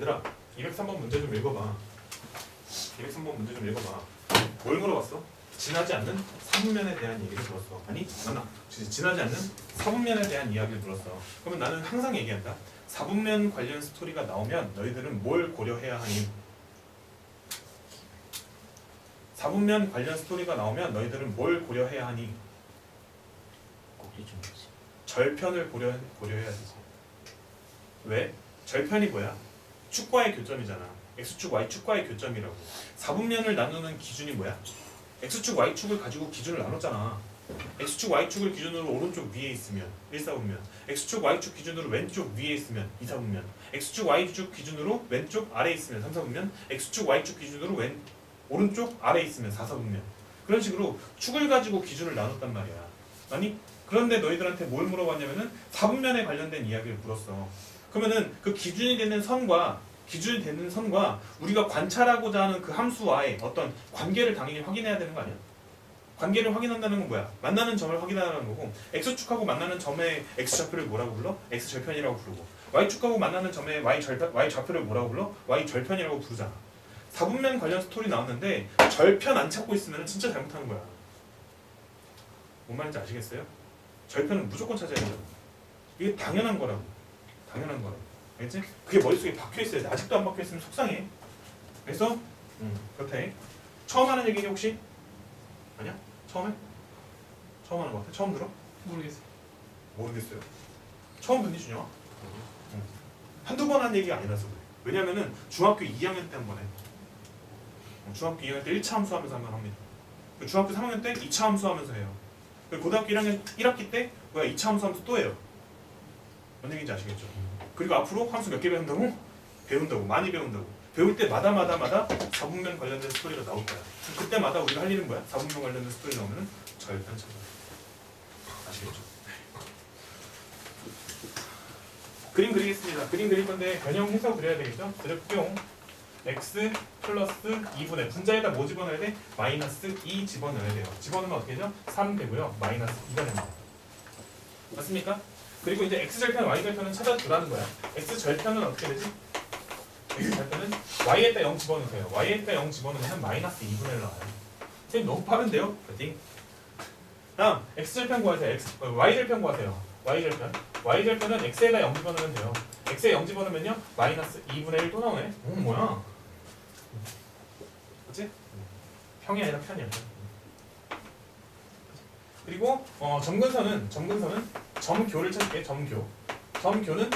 얘들아 203번 문제 좀 읽어봐 203번 문제 좀 읽어봐 뭘 물어봤어? 지나지 않는 사분면에 대한 얘기를 물었어 아니 맞나? 지- 지나지 않는 사분면에 대한 이야기를 물었어 그러면 나는 항상 얘기한다 사분면 관련 스토리가 나오면 너희들은 뭘 고려해야 하니? 사분면 관련 스토리가 나오면 너희들은 뭘 고려해야 하니? 절편을 고려, 고려해야 되지 왜? 절편이 뭐야? 축과의 교점이잖아. X축, Y축과의 교점이라고. 사분면을 나누는 기준이 뭐야? X축, Y축을 가지고 기준을 나눴잖아. X축, Y축을 기준으로 오른쪽 위에 있으면 1사분면. X축, Y축 기준으로 왼쪽 위에 있으면 2사분면. X축, Y축 기준으로 왼쪽 아래에 있으면 3사분면. X축, Y축 기준으로 왼 오른쪽 아래에 있으면 4사분면. 그런 식으로 축을 가지고 기준을 나눴단 말이야. 아니 그런데 너희들한테 뭘 물어봤냐면은 사분면에 관련된 이야기를 물었어. 그러면은 그 기준이 되는 선과 기준이 되는 선과 우리가 관찰하고자 하는 그 함수와의 어떤 관계를 당연히 확인해야 되는 거 아니야? 관계를 확인한다는 건 뭐야? 만나는 점을 확인하는 거고 x축하고 만나는 점의 x좌표를 뭐라고 불러? x절편이라고 부르고 y축하고 만나는 점의 y절편, y좌표를 뭐라고 불러? y절편이라고 부르잖아. 사분면 관련 스토리 나왔는데 절편 안 찾고 있으면 진짜 잘못하는 거야. 뭔 말인지 아시겠어요? 절편은 무조건 찾아야 돼요. 이게 당연한 거라고. 당연한 거라고. 알겠지? 그게 머릿속에 박혀 있어야 돼. 아직도 안 박혀 있으면 속상해. 그래서 음, 그렇대. 처음 하는 얘기니 혹시? 아니야? 처음에? 처음 하는 거 같아? 처음 들어? 모르겠어요. 모르겠어요. 처음 듣니 준영아? 응. 한두 번 한 얘기가 아니라서 그래. 왜냐면은 중학교 2학년 때 한 번 해. 어, 중학교 2학년 때 1차 함수하면서 한 번 합니다. 그 중학교 3학년 때 2차 함수하면서 해요. 그리고 고등학교 1학년 1학기 때 뭐야 2차 함수하면서 또 해요. 뭔 얘기인지 아시겠죠? 그리고 앞으로 함수 몇 개 배운다고? 배운다고 많이 배운다고. 배울 때마다 마다 마다 사분면 관련된 스토리가 나올 거야. 그때마다 우리가 할 일은 뭐야? 사분면 관련된 스토리 나오면은 절편 찾아. 아시겠죠? 그림 그리겠습니다. 그림 그릴 건데 변형 해서 그려야 되겠죠? 드럽경 x 플러스 2분의 분자에다 뭐 집어넣어야 돼? 마이너스 2 집어넣어야 돼요. 집어넣으면 어떻게 되죠? 3 되고요. 마이너스 2가 됩니다. 맞습니까? 그리고 이제 x 절편, y 절편은 찾아주라는 거야. x 절편은 어떻게 되지? x 절편은 y에다 0 집어넣으세요. y에다 0 집어넣으면 마이너스 2분의 1 나와요. 선생님 너무 빠른데요? 파이팅. 다음 x 절편 구하세요. x, 어, y 절편 구하세요. y 절편. y 절편은 x에다 0 집어넣으면 돼요. x에 0 집어넣으면요 마이너스 2분의 1 또 나오네. 오 뭐야? 그치? 평이 아니라 편이야. 그리고 어, 점근선은 점근선은 점교를 찾을게. 점교. 점교는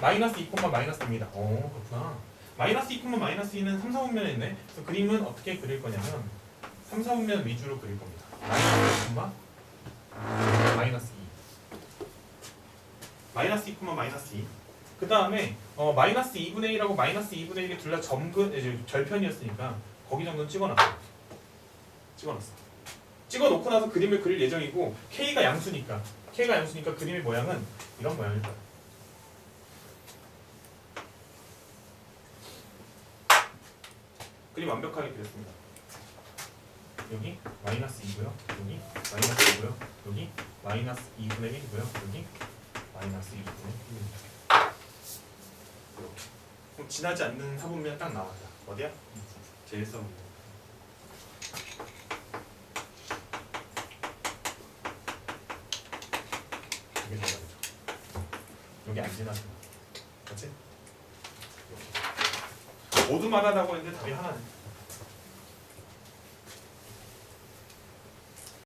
마이너스 2, 마이너스 2입니다. 오 그렇구나. 마이너스 2, 마이너스 2는 3, 4분면에 있네. 그래서 그림은 어떻게 그릴 거냐면 3, 4분면 위주로 그릴 겁니다. 마이너스 2, 마이너스 2. 마이너스 2, 마이너스 2. 그 다음에 어, 마이너스 2분의 1하고 마이너스 2분의 1이 둘 다 점근 이제 절편이었으니까 거기 정도는 찍어놨어. 찍어놨어. 찍어 놓고 나서 그림을 그릴 예정이고 K가 양수니까 K가 양수니까 그림의 모양은 이런 모양일 거야. 그림 완벽하게 그렸습니다. 여기 마이너스 2고요. 여기 마이너스 2고요. 여기 마이너스 2분의 1이고요. 여기 마이너스 2분의 1입니다. 이렇게. 지나지 않는 사분면 딱 나왔다. 어디야? 제일 사분면. 여기 들어가죠. 여기 안. 그렇지? 이렇게. 모두 말하다고 했는데 답이 하나네.